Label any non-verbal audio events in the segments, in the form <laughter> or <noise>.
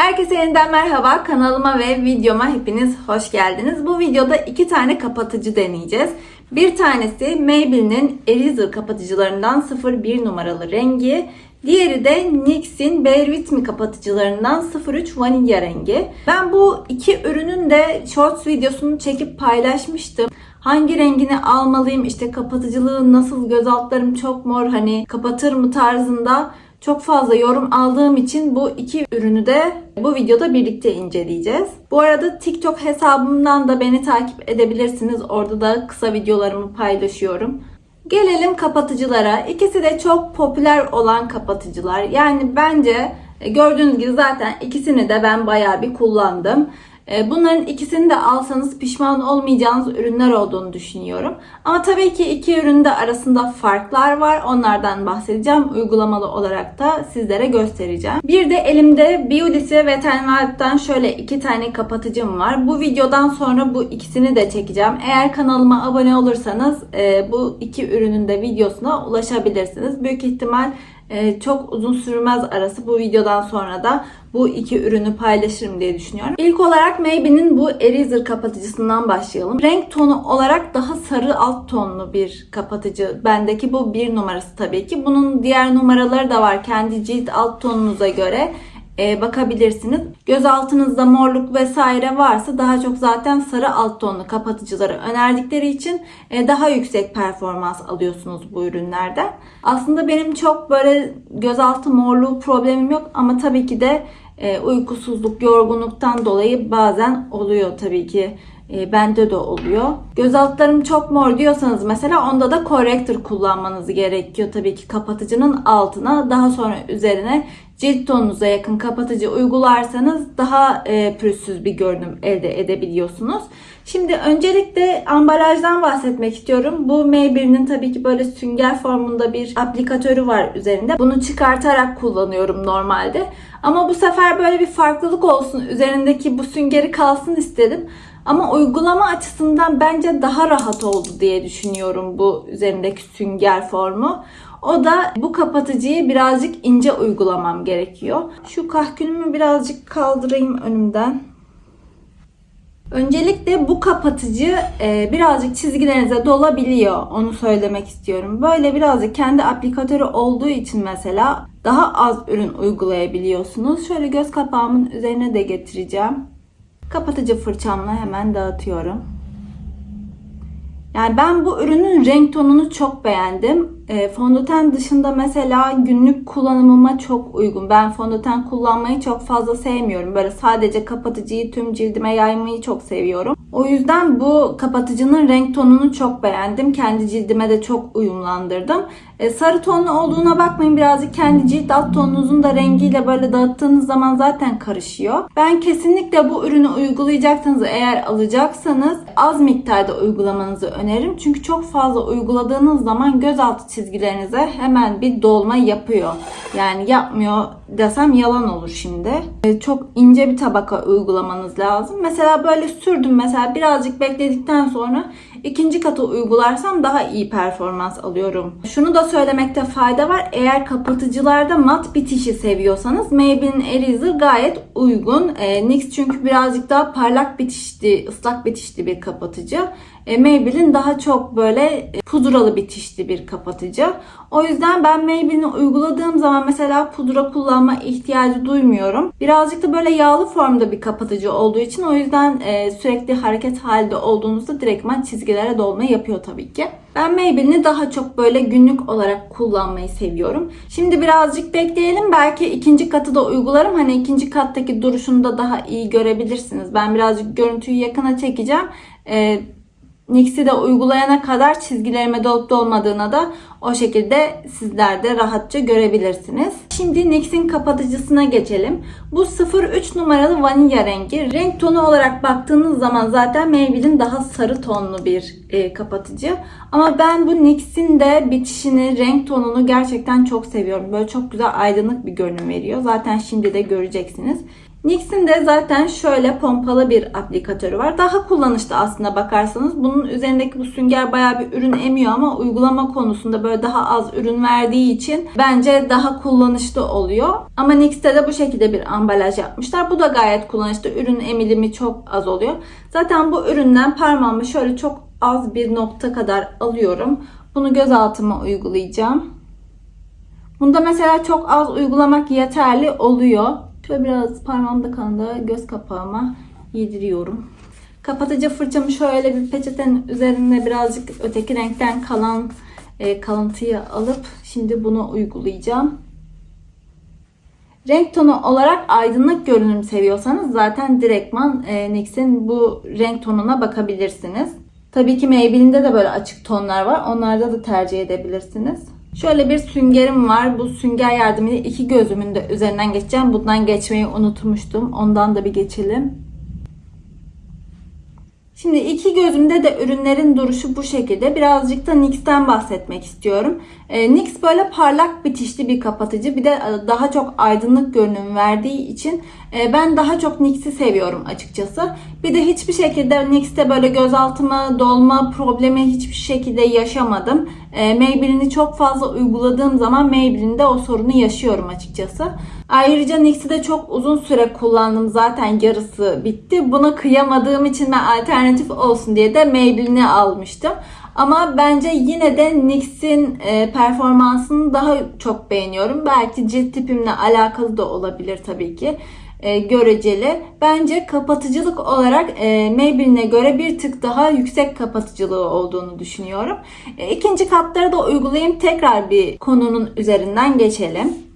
Herkese yeniden merhaba. Kanalıma ve videoma hepiniz hoş geldiniz. Bu videoda iki tane kapatıcı deneyeceğiz. Bir tanesi Maybelline'in Eraser kapatıcılarından 01 numaralı rengi. Diğeri de NYX'in Bear With Me kapatıcılarından 03 vanilya rengi. Ben bu iki ürünün de shorts videosunu çekip paylaşmıştım. Hangi rengini almalıyım, işte kapatıcılığı nasıl, göz altlarım çok mor, hani kapatır mı tarzında çok fazla yorum aldığım için bu iki ürünü de bu videoda birlikte inceleyeceğiz. Bu arada TikTok hesabımdan da beni takip edebilirsiniz. Orada da kısa videolarımı paylaşıyorum. Gelelim kapatıcılara. İkisi de çok popüler olan kapatıcılar. Yani bence e, gördüğünüz gibi zaten ikisini de ben bayağı bir kullandım. E, Bunların ikisini de alsanız pişman olmayacağınız ürünler olduğunu düşünüyorum. Ama tabii ki iki ürünün de arasında farklar var. Onlardan bahsedeceğim. Uygulamalı olarak da sizlere göstereceğim. Bir de elimde Beauty ve Wild'dan şöyle iki tane kapatıcım var. Bu videodan sonra bu ikisini de çekeceğim. Eğer kanalıma abone olursanız e, bu iki ürünün de videosuna ulaşabilirsiniz. Büyük ihtimal ee, çok uzun sürmez arası. Bu videodan sonra da bu iki ürünü paylaşırım diye düşünüyorum. İlk olarak Maybelline'in bu Eraser kapatıcısından başlayalım. Renk tonu olarak daha sarı alt tonlu bir kapatıcı. Bendeki bu bir numarası tabii ki. Bunun diğer numaraları da var kendi cilt alt tonunuza göre e, bakabilirsiniz. Göz altınızda morluk vesaire varsa daha çok zaten sarı alt tonlu kapatıcıları önerdikleri için e, daha yüksek performans alıyorsunuz bu ürünlerden. Aslında benim çok böyle gözaltı morluğu problemim yok ama tabii ki de e, uykusuzluk, yorgunluktan dolayı bazen oluyor tabii ki. E, bende de oluyor. Göz altlarım çok mor diyorsanız mesela onda da corrector kullanmanız gerekiyor tabii ki kapatıcının altına. Daha sonra üzerine cilt tonunuza yakın kapatıcı uygularsanız daha e, pürüzsüz bir görünüm elde edebiliyorsunuz. Şimdi öncelikle ambalajdan bahsetmek istiyorum. Bu Maybelline'in tabii ki böyle sünger formunda bir aplikatörü var üzerinde. Bunu çıkartarak kullanıyorum normalde. Ama bu sefer böyle bir farklılık olsun. Üzerindeki bu süngeri kalsın istedim. Ama uygulama açısından bence daha rahat oldu diye düşünüyorum bu üzerindeki sünger formu. O da bu kapatıcıyı birazcık ince uygulamam gerekiyor. Şu kahkülümü birazcık kaldırayım önümden. Öncelikle bu kapatıcı e, birazcık çizgilerinize dolabiliyor. Onu söylemek istiyorum. Böyle birazcık kendi aplikatörü olduğu için mesela daha az ürün uygulayabiliyorsunuz. Şöyle göz kapağımın üzerine de getireceğim. Kapatıcı fırçamla hemen dağıtıyorum. Yani ben bu ürünün renk tonunu çok beğendim. E, fondöten dışında mesela günlük kullanımıma çok uygun. Ben fondöten kullanmayı çok fazla sevmiyorum. Böyle sadece kapatıcıyı tüm cildime yaymayı çok seviyorum. O yüzden bu kapatıcının renk tonunu çok beğendim. Kendi cildime de çok uyumlandırdım. E, sarı tonlu olduğuna bakmayın birazcık kendi cilt alt tonunuzun da rengiyle böyle dağıttığınız zaman zaten karışıyor. Ben kesinlikle bu ürünü uygulayacaksanız eğer alacaksanız az miktarda uygulamanızı öneririm. Çünkü çok fazla uyguladığınız zaman gözaltı çizgilerinize hemen bir dolma yapıyor. Yani yapmıyor desem yalan olur şimdi. E, çok ince bir tabaka uygulamanız lazım. Mesela böyle sürdüm mesela birazcık bekledikten sonra ikinci katı uygularsam daha iyi performans alıyorum. Şunu da söylemekte fayda var. Eğer kapatıcılarda mat bitişi seviyorsanız Maybelline Eraser gayet uygun. E, NYX çünkü birazcık daha parlak bitişli, ıslak bitişli bir kapatıcı. E, Maybelline daha çok böyle e, pudralı bitişli bir kapatıcı. O yüzden ben Maybelline'i uyguladığım zaman mesela pudra kullanma ihtiyacı duymuyorum. Birazcık da böyle yağlı formda bir kapatıcı olduğu için o yüzden e, sürekli hareket halinde olduğunuzda direktman çizgilere dolma yapıyor tabii ki. Ben Maybelline'i daha çok böyle günlük olarak kullanmayı seviyorum. Şimdi birazcık bekleyelim. Belki ikinci katı da uygularım. Hani ikinci kattaki duruşunu da daha iyi görebilirsiniz. Ben birazcık görüntüyü yakına çekeceğim. Ee, NYX'i de uygulayana kadar çizgilerime dolup dolmadığına da o şekilde sizler de rahatça görebilirsiniz. Şimdi NYX'in kapatıcısına geçelim. Bu 03 numaralı vanilya rengi. Renk tonu olarak baktığınız zaman zaten Maybelline daha sarı tonlu bir e, kapatıcı. Ama ben bu NYX'in de bitişini, renk tonunu gerçekten çok seviyorum. Böyle çok güzel aydınlık bir görünüm veriyor. Zaten şimdi de göreceksiniz. NYX'in de zaten şöyle pompalı bir aplikatörü var. Daha kullanışlı aslında bakarsanız. Bunun üzerindeki bu sünger bayağı bir ürün emiyor ama uygulama konusunda böyle daha az ürün verdiği için bence daha kullanışlı oluyor. Ama NYX'te de bu şekilde bir ambalaj yapmışlar. Bu da gayet kullanışlı. Ürün emilimi çok az oluyor. Zaten bu üründen parmağımı şöyle çok az bir nokta kadar alıyorum. Bunu göz altıma uygulayacağım. Bunda mesela çok az uygulamak yeterli oluyor. Şöyle biraz parmağımda kanında göz kapağıma yediriyorum. Kapatıcı fırçamı şöyle bir peçetenin üzerine birazcık öteki renkten kalan e, kalıntıyı alıp şimdi bunu uygulayacağım. Renk tonu olarak aydınlık görünüm seviyorsanız zaten direktman e, NYX'in bu renk tonuna bakabilirsiniz. Tabii ki Maybelline'de de böyle açık tonlar var. Onlarda da tercih edebilirsiniz. Şöyle bir süngerim var. Bu sünger yardımıyla iki gözümün de üzerinden geçeceğim. Bundan geçmeyi unutmuştum. Ondan da bir geçelim. Şimdi iki gözümde de ürünlerin duruşu bu şekilde. Birazcık da NYX'ten bahsetmek istiyorum. E, NYX böyle parlak bitişli bir kapatıcı. Bir de e, daha çok aydınlık görünüm verdiği için e, ben daha çok NYX'i seviyorum açıkçası. Bir de hiçbir şekilde NYX'te böyle gözaltıma dolma problemi hiçbir şekilde yaşamadım. E, Maybelline'i çok fazla uyguladığım zaman Maybelline'de o sorunu yaşıyorum açıkçası. Ayrıca NYX'i de çok uzun süre kullandım. Zaten yarısı bitti. Buna kıyamadığım için ben alternatif olsun diye de Maybelline'i almıştım. Ama bence yine de NYX'in e, performansını daha çok beğeniyorum. Belki cilt tipimle alakalı da olabilir tabii ki. E, göreceli. Bence kapatıcılık olarak e, Maybelline'e göre bir tık daha yüksek kapatıcılığı olduğunu düşünüyorum. E, ikinci katları da uygulayayım. Tekrar bir konunun üzerinden geçelim.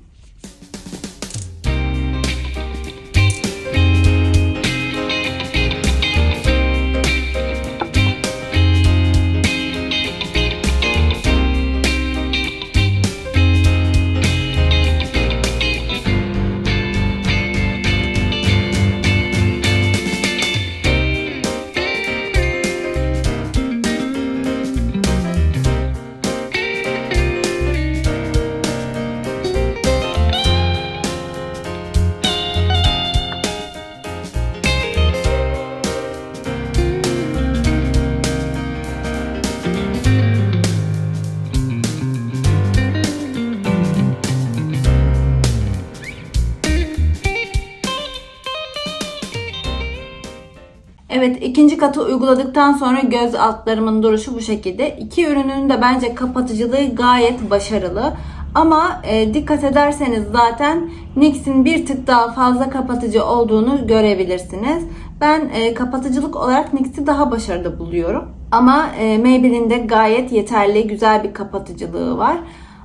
Evet ikinci katı uyguladıktan sonra göz altlarımın duruşu bu şekilde. İki ürünün de bence kapatıcılığı gayet başarılı. Ama e, dikkat ederseniz zaten NYX'in bir tık daha fazla kapatıcı olduğunu görebilirsiniz. Ben e, kapatıcılık olarak NYX'i daha başarılı buluyorum. Ama e, Maybelline'de gayet yeterli, güzel bir kapatıcılığı var.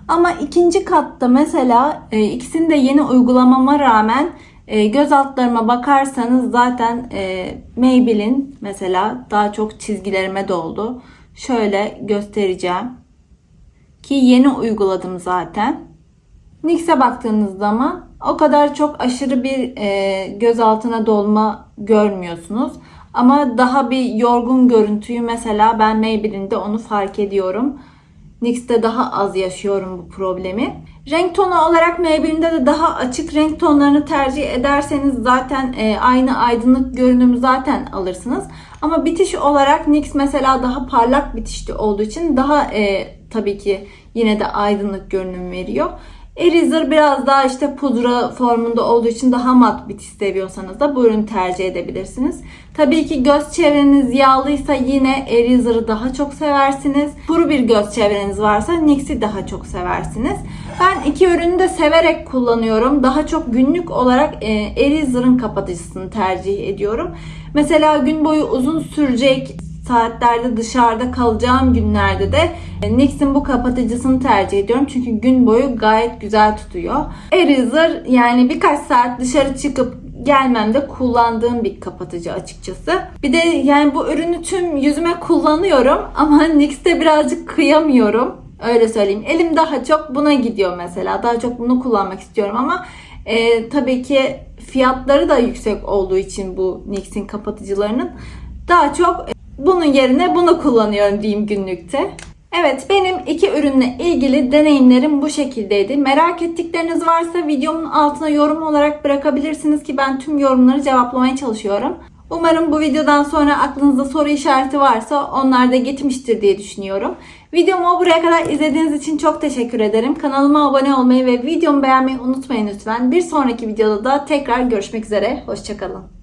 Ama ikinci katta mesela e, ikisini de yeni uygulamama rağmen e, göz altlarıma bakarsanız zaten e, Maybelline mesela daha çok çizgilerime doldu. Şöyle göstereceğim. Ki yeni uyguladım zaten. NYX'e baktığınız zaman o kadar çok aşırı bir e, göz altına dolma görmüyorsunuz. Ama daha bir yorgun görüntüyü mesela ben Maybelline'de onu fark ediyorum. NYX'te daha az yaşıyorum bu problemi. Renk tonu olarak Maybelline'de de daha açık renk tonlarını tercih ederseniz zaten e, aynı aydınlık görünümü zaten alırsınız. Ama bitiş olarak NYX mesela daha parlak bitişli olduğu için daha e, tabii ki yine de aydınlık görünüm veriyor. Eraser biraz daha işte pudra formunda olduğu için daha mat bitiş seviyorsanız da bu ürünü tercih edebilirsiniz. Tabii ki göz çevreniz yağlıysa yine Eraser'ı daha çok seversiniz. Kuru bir göz çevreniz varsa NYX'i daha çok seversiniz. Ben iki ürünü de severek kullanıyorum. Daha çok günlük olarak e, Eraser'ın kapatıcısını tercih ediyorum. Mesela gün boyu uzun sürecek saatlerde dışarıda kalacağım günlerde de e, NYX'in bu kapatıcısını tercih ediyorum. Çünkü gün boyu gayet güzel tutuyor. Eraser yani birkaç saat dışarı çıkıp gelmemde kullandığım bir kapatıcı açıkçası. Bir de yani bu ürünü tüm yüzüme kullanıyorum ama <laughs> NYX'te birazcık kıyamıyorum. Öyle söyleyeyim. Elim daha çok buna gidiyor mesela. Daha çok bunu kullanmak istiyorum ama e, tabii ki fiyatları da yüksek olduğu için bu NYX'in kapatıcılarının daha çok bunun yerine bunu kullanıyorum diyeyim günlükte. Evet benim iki ürünle ilgili deneyimlerim bu şekildeydi. Merak ettikleriniz varsa videomun altına yorum olarak bırakabilirsiniz ki ben tüm yorumları cevaplamaya çalışıyorum. Umarım bu videodan sonra aklınızda soru işareti varsa onlar da gitmiştir diye düşünüyorum. Videomu buraya kadar izlediğiniz için çok teşekkür ederim. Kanalıma abone olmayı ve videomu beğenmeyi unutmayın lütfen. Bir sonraki videoda da tekrar görüşmek üzere. Hoşçakalın.